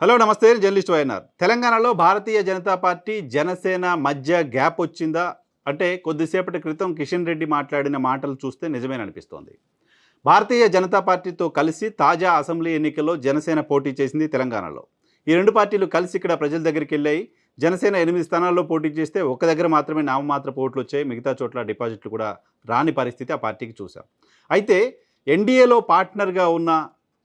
Hello నమస్తే journalist YNR. తెలంగాణలో భారతీయ Janata party Janasena మధ్య గ్యాప్ వచ్చిందా? అంటే కొద్దిసేపటి క్రితం కిషన్ రెడ్డి మాట్లాడిన మాటలు చూస్తే నిజమేననిపిస్తోంది. భారతీయ జనతా పార్టీతో కలిసి తాజా అసెంబ్లీ ఎన్నికల్లో జనసేన పోటీ చేసింది తెలంగాణలో. ఈ రెండు పార్టీలు కలిసి ఇక్కడ ప్రజల దగ్గరికి వెళ్ళాయి. జనసేన ఎనిమిది స్థానాల్లో పోటీ చేస్తే ఒక దగ్గర మాత్రమే నామమాత్ర పోట్లు వచ్చాయి. మిగతా చోట్ల డిపాజిట్లు కూడా రాని పరిస్థితి ఆ పార్టీకి చూసాం అయితే ఎన్డీఏలో పార్ట్నర్గా ఉన్న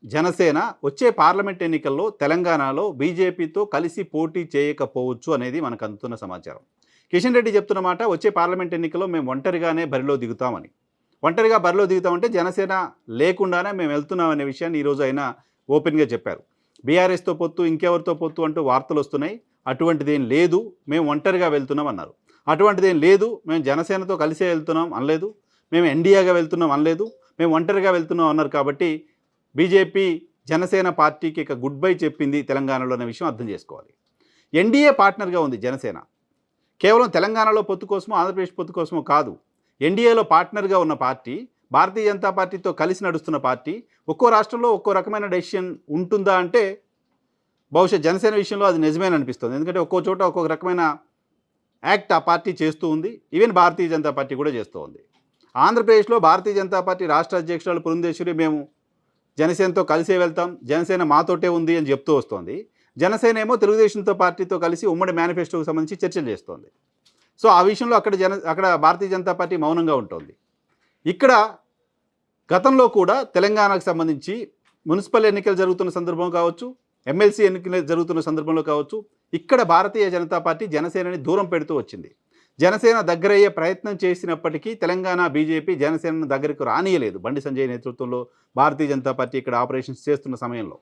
జనసేన వచ్చే పార్లమెంట్ ఎన్నికల్లో తెలంగాణలో బీజేపీతో కలిసి పోటీ చేయకపోవచ్చు అనేది మనకు అందుతున్న సమాచారం. కిషన్ రెడ్డి చెప్తున్న మాట వచ్చే పార్లమెంట్ ఎన్నికల్లో మేము ఒంటరిగానే బరిలో దిగుతామని. ఒంటరిగా బరిలో దిగుతామంటే జనసేన లేకుండానే మేము వెళ్తున్నామనే విషయాన్ని ఈరోజు ఆయన ఓపెన్గా చెప్పారు. బీఆర్ఎస్తో పొత్తు ఇంకెవరితో పొత్తు అంటూ వార్తలు వస్తున్నాయి. అటువంటిదేం లేదు మేము ఒంటరిగా వెళ్తున్నాం అన్నారు. అటువంటిదేం లేదు మేము జనసేనతో కలిసే వెళ్తున్నాం అనలేదు. మేము ఎన్డీఏగా వెళ్తున్నాం అనలేదు. మేము ఒంటరిగా వెళ్తున్నాం అన్నారు కాబట్టి బీజేపీ జనసేన పార్టీకి ఇక గుడ్ బై చెప్పింది తెలంగాణలో అనే విషయం అర్థం చేసుకోవాలి. ఎన్డీఏ పార్ట్నర్గా ఉంది జనసేన. కేవలం తెలంగాణలో పొత్తు కోసమో ఆంధ్రప్రదేశ్ పొత్తు కోసమో కాదు. ఎన్డీఏలో పార్ట్నర్గా ఉన్న పార్టీ భారతీయ జనతా పార్టీతో కలిసి నడుస్తున్న పార్టీ ఒక్కో రాష్ట్రంలో ఒక్కో రకమైన డెసిషన్ ఉంటుందా అంటే బహుశా జనసేన విషయంలో అది నిజమే అనిపిస్తుంది. ఎందుకంటే ఒక్కో చోట ఒక్కొక్క రకమైన యాక్ట్ ఆ పార్టీ చేస్తూ ఉంది. ఈవెన్ భారతీయ జనతా పార్టీ కూడా చేస్తూ ఉంది. ఆంధ్రప్రదేశ్లో భారతీయ జనతా పార్టీ రాష్ట్ర అధ్యక్షురాలు పురంధేశ్వరి మేము జనసేనతో కలిసే వెళ్తాం జనసేన మాతోటే ఉంది అని చెప్తూ వస్తోంది. జనసేన ఏమో తెలుగుదేశంతో పార్టీతో కలిసి ఉమ్మడి మేనిఫెస్టోకి సంబంధించి చర్చలు చేస్తోంది. సో ఆ విషయంలో అక్కడ జన అక్కడ భారతీయ జనతా పార్టీ మౌనంగా ఉంటుంది. ఇక్కడ గతంలో కూడా తెలంగాణకు సంబంధించి మున్సిపల్ ఎన్నికలు జరుగుతున్న సందర్భం కావచ్చు ఎమ్మెల్సీ ఎన్నికలు జరుగుతున్న సందర్భంలో కావచ్చు ఇక్కడ భారతీయ జనతా పార్టీ జనసేనని దూరం పెడుతూ వచ్చింది. జనసేన దగ్గరయ్యే ప్రయత్నం చేసినప్పటికీ తెలంగాణ బీజేపీ జనసేనను దగ్గరకు రానియలేదు బండి సంజయ్ నేతృత్వంలో భారతీయ జనతా పార్టీ ఇక్కడ ఆపరేషన్స్ చేస్తున్న సమయంలో.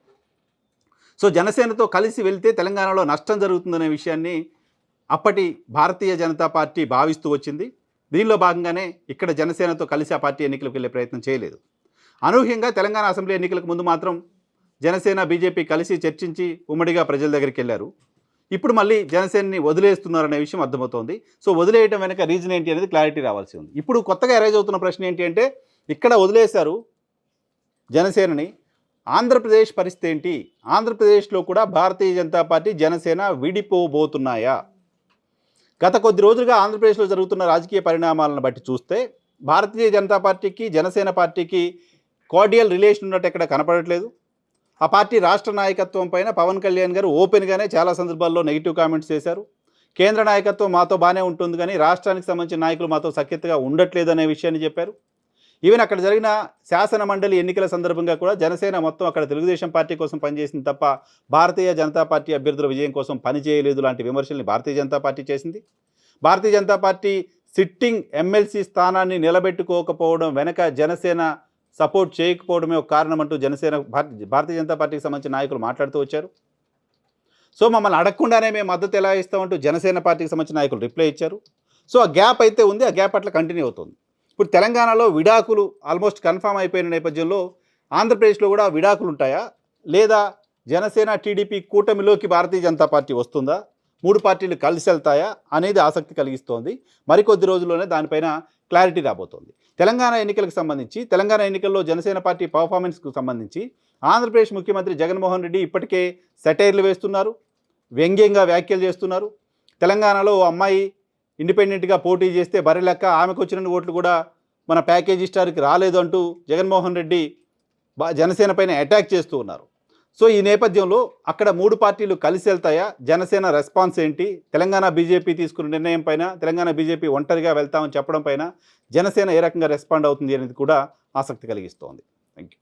సో జనసేనతో కలిసి వెళ్తే తెలంగాణలో నష్టం జరుగుతుందనే విషయాన్ని అప్పటి భారతీయ జనతా పార్టీ భావిస్తూ వచ్చింది. దీనిలో భాగంగానే ఇక్కడ జనసేనతో కలిసి ఆ పార్టీ ఎన్నికలకు వెళ్ళే ప్రయత్నం చేయలేదు. అనూహ్యంగా తెలంగాణ అసెంబ్లీ ఎన్నికలకు ముందు మాత్రం జనసేన బీజేపీ కలిసి చర్చించి ఉమ్మడిగా ప్రజల దగ్గరికి వెళ్ళారు. ఇప్పుడు మళ్ళీ జనసేనని వదిలేస్తున్నారనే విషయం అర్థమవుతోంది. సో వదిలేయటం వెనక రీజన్ ఏంటి అనేది క్లారిటీ రావాల్సి ఉంది. ఇప్పుడు కొత్తగా అరైజ్ అవుతున్న ప్రశ్న ఏంటి అంటే ఇక్కడ వదిలేశారు జనసేనని. ఆంధ్రప్రదేశ్ పరిస్థితి ఏంటి? ఆంధ్రప్రదేశ్లో కూడా భారతీయ జనతా పార్టీ జనసేన విడిపోబోతున్నాయా? గత కొద్ది రోజులుగా ఆంధ్రప్రదేశ్లో జరుగుతున్న రాజకీయ పరిణామాలను బట్టి చూస్తే భారతీయ జనతా పార్టీకి జనసేన పార్టీకి కార్డియల్ రిలేషన్ ఉన్నట్టు ఎక్కడ కనపడట్లేదు. ఆ పార్టీ రాష్ట్ర నాయకత్వం పైన పవన్ కళ్యాణ్ గారు ఓపెన్గానే చాలా సందర్భాల్లో నెగిటివ్ కామెంట్స్ చేశారు. కేంద్ర నాయకత్వం మాతో బాగానే ఉంటుంది కానీ రాష్ట్రానికి సంబంధించిన నాయకులు మాతో సఖ్యతగా ఉండట్లేదు అనే విషయాన్ని చెప్పారు. ఈవెన్ అక్కడ జరిగిన శాసన మండలి ఎన్నికల సందర్భంగా కూడా జనసేన మొత్తం అక్కడ తెలుగుదేశం పార్టీ కోసం పనిచేసింది తప్ప భారతీయ జనతా పార్టీ అభ్యర్థుల విజయం కోసం పనిచేయలేదు లాంటి విమర్శల్ని భారతీయ జనతా పార్టీ చేసింది. Bharatiya Janata party sitting MLC స్థానాన్ని నిలబెట్టుకోకపోవడం వెనక జనసేన సపోర్ట్ చేయకపోవడమే ఒక కారణం అంటూ జనసేన భారతీయ జనతా పార్టీకి సంబంధించిన నాయకులు మాట్లాడుతూ వచ్చారు. సో మమ్మల్ని అడగకుండానే మేము మద్దతు ఎలా ఇస్తామంటూ జనసేన పార్టీకి సంబంధించిన నాయకులు రిప్లై ఇచ్చారు. సో ఆ గ్యాప్ అయితే ఉంది ఆ గ్యాప్ అట్లా కంటిన్యూ అవుతుంది. ఇప్పుడు తెలంగాణలో విడాకులు ఆల్మోస్ట్ కన్ఫామ్ అయిపోయిన నేపథ్యంలో ఆంధ్రప్రదేశ్లో కూడా విడాకులు ఉంటాయా? లేదా జనసేన టీడీపీ కూటమిలోకి భారతీయ జనతా పార్టీ వస్తుందా? మూడు పార్టీలు కలిసి వెళ్తాయా? అనేది ఆసక్తి కలిగిస్తోంది. మరికొద్ది రోజుల్లోనే దానిపైన క్లారిటీ రాబోతోంది. తెలంగాణ ఎన్నికలకు సంబంధించి తెలంగాణ ఎన్నికల్లో జనసేన పార్టీ పర్ఫార్మెన్స్కు సంబంధించి ఆంధ్రప్రదేశ్ ముఖ్యమంత్రి జగన్మోహన్ రెడ్డి ఇప్పటికే సెటైర్లు వేస్తున్నారు వ్యంగ్యంగా వ్యాఖ్యలు చేస్తున్నారు. తెలంగాణలో ఓ అమ్మాయి ఇండిపెండెంట్గా పోటీ చేస్తే బర్రెలెక్క ఆమెకు వచ్చిన ఓట్లు కూడా మన ప్యాకేజీ స్టార్కి రాలేదు అంటూ జగన్మోహన్ రెడ్డి బా జనసేన పైన అటాక్ చేస్తూ ఉన్నారు. సో ఈ నేపథ్యంలో అక్కడ మూడు పార్టీలు కలిసి వెళ్తాయా? జనసేన రెస్పాన్స్ ఏంటి? తెలంగాణ బీజేపీ తీసుకున్న నిర్ణయం పైన తెలంగాణ బీజేపీ ఒంటరిగా వెళ్తామని చెప్పడం పైన జనసేన ఏ రకంగా రెస్పాండ్ అవుతుంది అనేది కూడా ఆసక్తి కలిగిస్తోంది. Thank you